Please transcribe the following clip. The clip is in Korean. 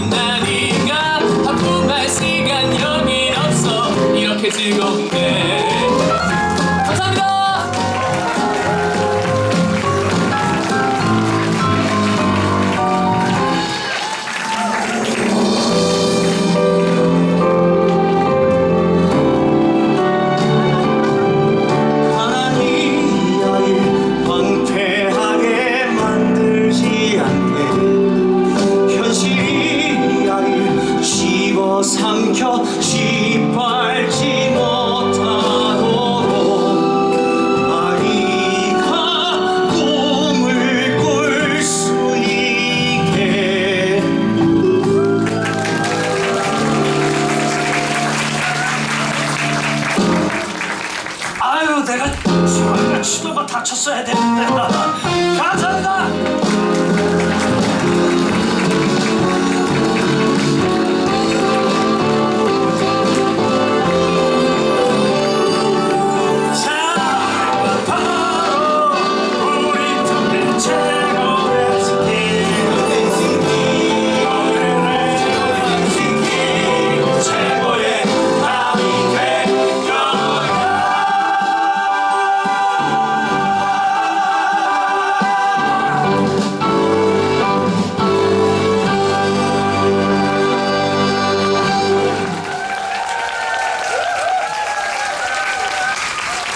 빛난 네가 아픔할 시간 여긴 없어. 이렇게 즐거운데 삼켜 짓밟지 못하도록 아이가 꿈을 꿀 수 있게. 아유 내가 시도가 다쳤어야 되는데.